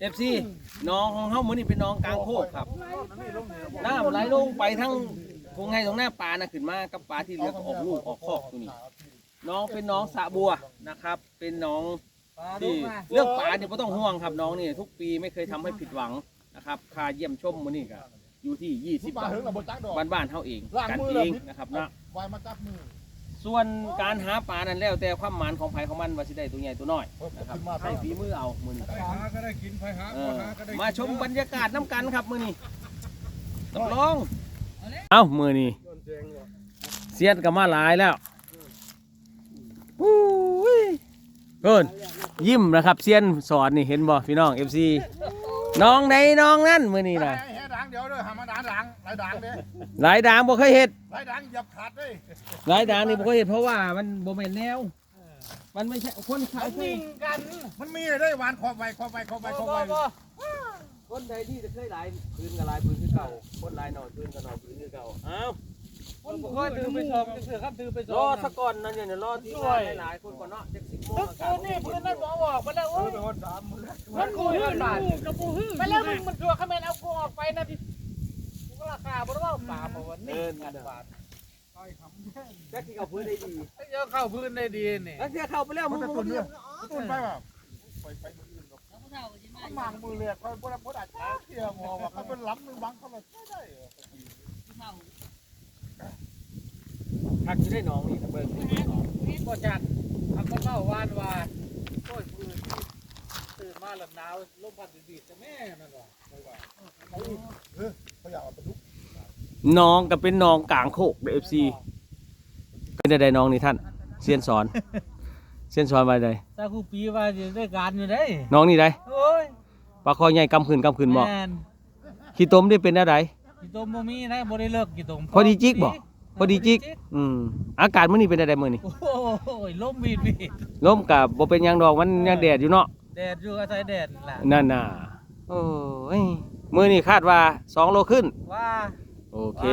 เอฟซีน้องของเฮามื้อนี้เป็นน้องกลางโคกครับน้ำไหลลงไปทั้งคงให้ตรงหน้าปลาน่ะขึ้นมากับปลาที่เหลือก็ออกลูกออกคอกตัวนี้ น้องเป็นน้องสะบัวนะครับ เป็นน้องที่เรื่องปลาเนี่ยไม่ต้องห่วงครับน้องนี่ทุกปีไม่เคยทำให้ผิดหวังนะครับค่าเยี่ยมชมมื้อนี้ก็อยู่ที่ 20ปลาบาทถึงระบบจักดอกบ้านๆเฮาเองล้างกันมือเอแล้วงนะครับนะไว้มาจับมือ ส่วนการหาปลานั้นแล้วแต่ความหมานของไผของมันว่าสิได้ตัวใหญ่ตัวน้อยเพิ่มนะครับขึ้นมาให้ฝีมือเอามื้อนี้ไปหาก็ได้กินไปหาเอก็อหาก็ได้มาชมบรรยากาศน้ำกันครับมื้อนี้รับรองเอ้ามื้อนี้เสียนก็มาหลายแล้วอู้ยเพิ่นยิ้มนะครับเสียนสอนนี่เห็นบ่พี่น้อง FC น้องใดน้องนั่นมื้อนี้น่ะแห่ดัง เดี๋ยวเด้อหามาด่างด่างหลายด่างเด้หลายด่างบ่เคยเฮ็ดหลายด่างเหยับขาดเด้หลายด่างนี่บ่เคยเฮ็ดเพราะว่ามันบ่แม่นแนว มันไม่ใช่คนขายเคยมันมีเลยได้หวานขอบไว้ขอบไว้ขอบไว้ขอบไว้คนใดที่จะเคยหลายพื้นกับหลายพื้นคือเก่า คนหลายหน่อยพื้นกับหน่อยพื้นคือเก่าอ้าว คนบ่ค่อยถือไปชมจังเสือครับถือไปชรอมสักก่อนนั่นเนี่ยรอที่งานหลายๆคนก่อนเนาะจักสิบโมงอากาศนี่พื้นนั่นบ่ออกมาแล้วโอ้ยเป็นคนสามมือมันกูฮื้อลูกกับกูฮื้อไปแล้วมึงมันตัวคาเมนเอากูออกไปนะที่กูราคาบ่ได้ว่าป่าบ่วันนี้บาทจักที่เขาพื้นได้ดีเดี๋ยวเข้าพื้นได้ดีนี่แล้วเสียเข้าไปแล้วมัมึนงจะมึตุนงเนื้อตุนไปแบบไปไปมืออื่นหรอกมันมางมือเรียกคอยบ่ได้บ่ได้จ้าเที่ยวมอว่าเขาเป็นล้ำนึงบังเขาแบบได้ พักอยู่ได้น้องนี่นะเบิ่งก็จัดทำก็เล่าวานว่าโอ้ยพื้นตื่นมาลำหนาวลมพัดดีๆแต่แม่นั่นว่ะเขาอยากเอาไปลุกน้องก็เป็นน้องกลางโคกเอฟซีเป็นได้น้องนี่ท่านเซียนสอนเซียนสอนไว้ใดถ้าครูปีว่าจะได้การอยู่ได้น้องนี่ได้โอ้ยปลาคอใหญ่กำขืนกำขืนบอกแม่น ขี้ต้มได้เป็นอะไร กี่ตมบ่มีนะบ่ได้เลิกกี่ตมพอดีจิกบ่พอดีจิก อืมอากาศมื้อนี้เป็นอะไรมื้อนี้โอ้ยลมวีดวีดลมกับบ่เป็นหยังดอกมันยังแดดอยู่เนาะแดดอยู่อาศัยแดดล่ะนั่นน่ะโอ้ยมื้อนี้คาดว่า2โลขึ้น ว่าโอเค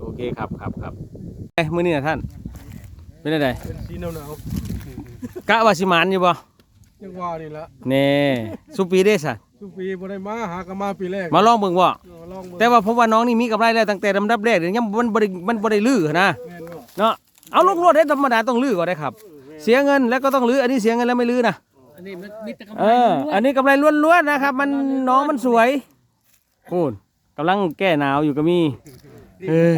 โอเคครับครับครับเอ้ยมื้อนี้น่ะท่าน เป็นอะไรเป็นสีหนาวกะว่าสิหมานอยู่บ่ๆจังว่านี่ละแน่สุปีเด้ซะทุกปีบ่ได้มาหากันมาปีแรกมาลองเบิ่งบ่ลองเบิ่งแต่ว่าผมว่าน้องนี่มีกำไรแล้วตั้งแต่ลำดับแรกเดี๋ยวยังมันบ่ได้มันบ่ได้ลื้อนะแม่นบ่เนาะเอาลงรถได้ธรรมดาต้องลื้อก่อนได้ครับ เสียเงินแล้วก็ต้องลื้ออันนี้เสียเงินแล้วไม่ลื้อนะอันนี้มันมีแต่กำเอไรออันนี้กำไรล้วนๆนะครับ มันน้องมันสวยโอ้กำลังแก้หนาวอยู่ก็มีเฮ้ย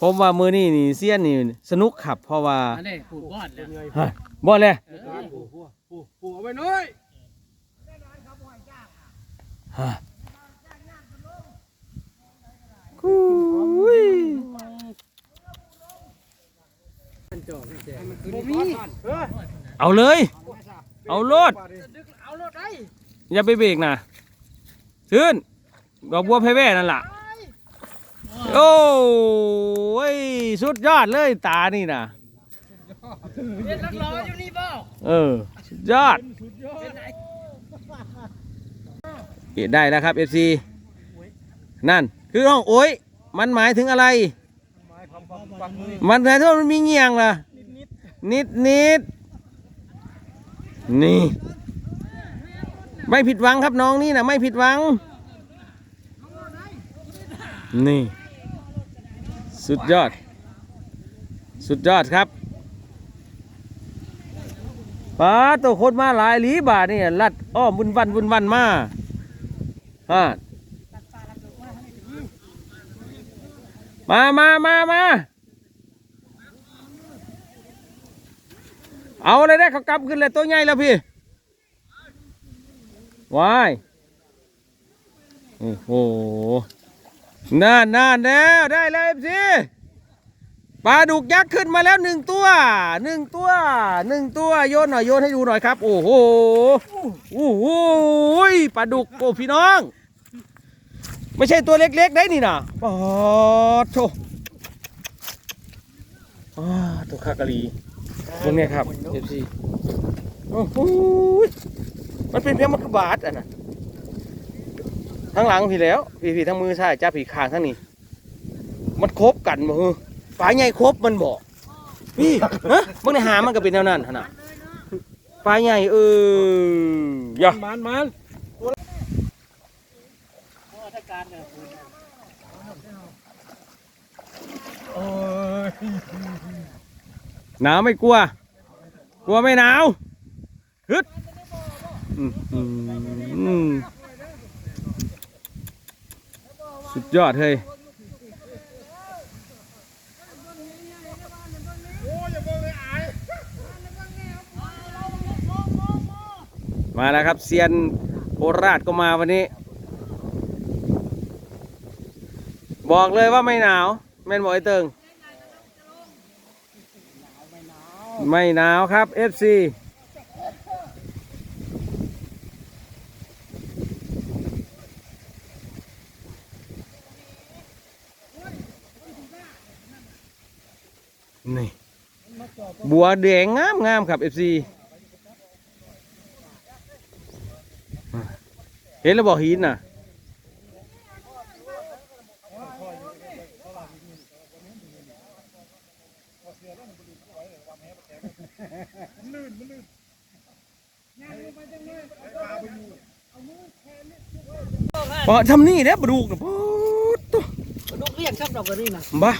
ผมว่ามือนี่นี่เซียนนี่สนุกขับเพราะว่าอันนี้ปลูกบอดแล้วฮะบ่เลยปลูกปลูกปลูกเอาไว้น้อย ฮะอุ้ยบ่มีเอาเลย เอาโลดเอารถได้อย่าไปเบรกนะขึ้นดอกบัวไพแว่นั่นล่ะ โอ้ย สุดยอดเลยตานี่นะเฮ็ดลักล้ออยู่นี่บ่เออ สุดยอด เห็นได้แล้วครับ FC นั่น คือห้องโอ้ย มันหมายถึงอะไร มันหมายถึงว่มันมีเงียงล่ะ นิดนิดนี่ ไม่ผิดหวังครับน้องนี่นะไม่ผิดหวัง นี่ สุดยอด สุดยอดครับป้าตัวคนมาหลายหลีบาทนี่ลัดอ้อมบุญวันบุญวันมา ฮะมามามามาเอาเลยได้เขากำขึ้นเลยตัวใหญ่แล้วพี่วายโอ้โหน่านน่านแล้วได้เลยสิ ปลาดุกยักษ์ขึ้นมาแล้วหนึ่งตัวหนึ่งตัวหนึ่งตัวโยนหน่อยโยนให้ดูหน่อยครับ โอ้โหโอ้โหปลาดุกโอ้พี่น้อง ไม่ใช่ตัวเล็กๆได้นี่นะปอดโถอ้าตัวคากะลีตรงนี้ครับเอฟซีโอ้โหมันเป็นเพียงมักกะบาทอะนะทั้งหลังพี่แล้วพี่พี่ทั้งมือใช่จ้าผีคางทั้งนี้ มันครบกันบ่เฮ้อ ปลาใหญ่ครบมันบอกพี่ฮะเมื่อในหามันก็เป็นแนวนั้นขนาดปลาใหญ่เออย่ามันมันตัวราชการเนี่ยคุณโอ้ยหนาวไม่กลัว กลัวไม่หนาวฮึดอืมอืมอืมสุดยอดเฮ้ย โอ้ยอย่าบอกเลยอาย มาแล้วครับเซียนโคราชก็มาวันนี้ บอกเลยว่าไม่หนาว แม่นบอกไอ้เติงไม่หนาวครับ FC นี่บัวแดงงามงามครับ FC เห็นแล้วบอกหินน่ะพอทำนี่แล้วปลาดุกนะปุ๊ดตุ๊ลูกเรียกชับดอกกระดิ่งนะบ้า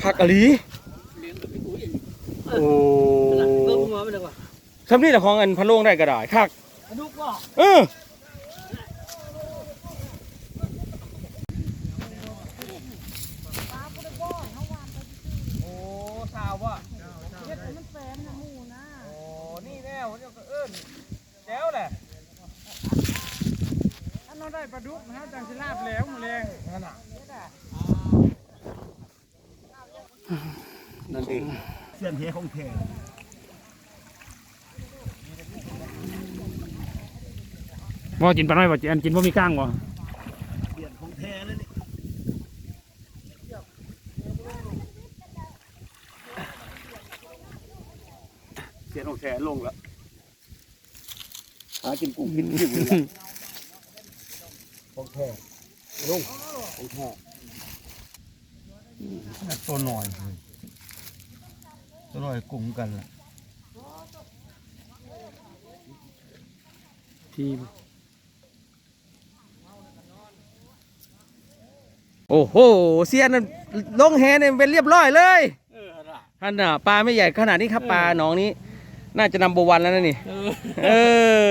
ผักอะลีเลี้ยงกับพี่กุ้ยโอ้เพิ่มหัวไปเลยว่ะทำนี่แต่ของอันพันโลงได้ก็ได้คักลูกว่าเออ โอ้สาวว่ะเฮ็ดให้มันแฟนนะหมูนะ โอ้ นี่แน่ผมจะเอิ้น แจ๋วแหละอันนั้นได้ปลาดุกนะฮะจังสิลาบแล้วมาแรงนั่นน่ะนั่นเองเสียนเฮของแท้บ่กินปลาน้อยบ่อันกินบ่มีก้างบ่เสียนของแท้เลยนี่เสียนของแท้ลงแล้ว หากินกุ้งกินอยู่เลยของแท้ลงของแท้ตัวหน่อยตัวหน่อยกุ้งกันล่ะที่โอ้โห เสียนนลงแฮเนี่ยเป็นเรียบร้อยเลยเออละท่านน่ะปลาไม่ใหญ่ขนาดนี้ครับปลาหนองนี้ น่าจะนำโบวันแล้วนะนี่ เออ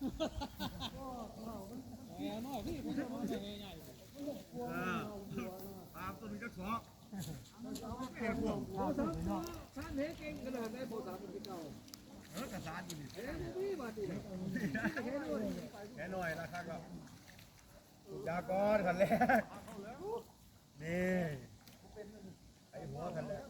หม่เนาะแค่หน่อยนะครับก็ยากรขันแรก นี่ ไอ้หัวขันแรก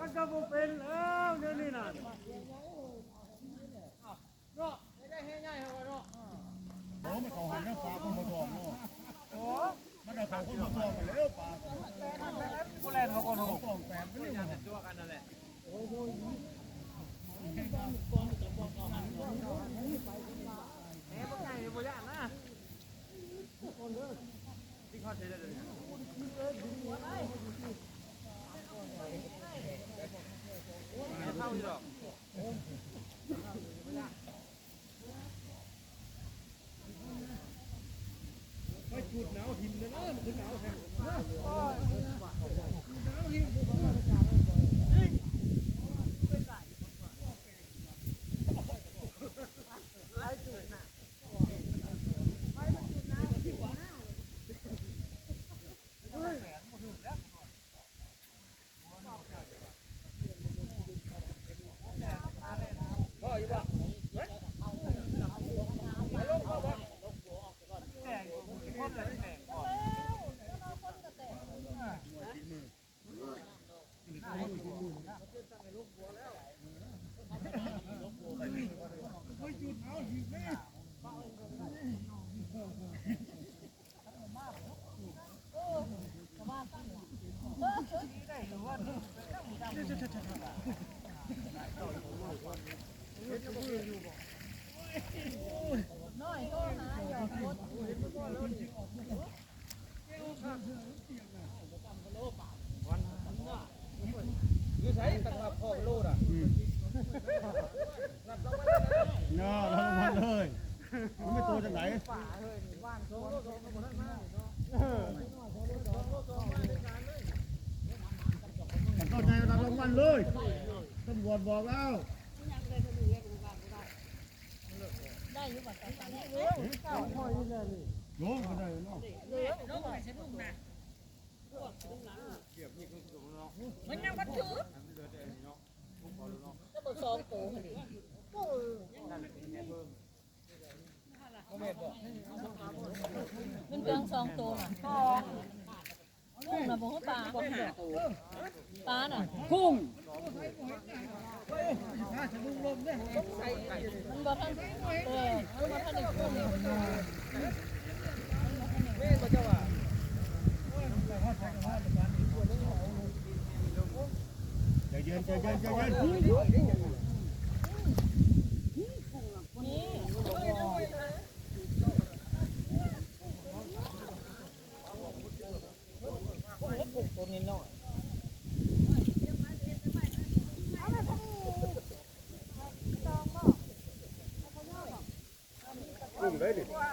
มันก็บ่เป็นแล้วเดี๋ยวนี้น่ะ โอ้มันเขาหันน้ำปลาคนมาทองเนาะโอ้มันเอาเขาคนมาทองมาแล้วปลา ผู้แล่นเขาก็รู้ ทองแปดไม่ได้ ตัวกันนั่นแหละแหมบ่ใหญ่บ่ยากนะที่เขาใช้ได้เลยเข้าอยู่ดอก หนาวหินเน่ามันถึงหนาวแฮ อยู่ใช้ตะขับพ่อโลดอะ เนาะเราลงมาเลยมันไม่โตจากไหน มันเข้าใจเราลงมันเลยตำรวจบอกแล้วลงไปได้เนาะมันยังบันทึกก็บอกสองโตพอดีมันเพียงสองโตน่ะกุ้งน่ะบอกว่าปลาบอกหาโต ปลาน่ะกุ้งมันบอกท่านเออมันบอกท่านในกุ้งแม่ก็จะว่าใจเย็นใจเย็นใจเย็น ready.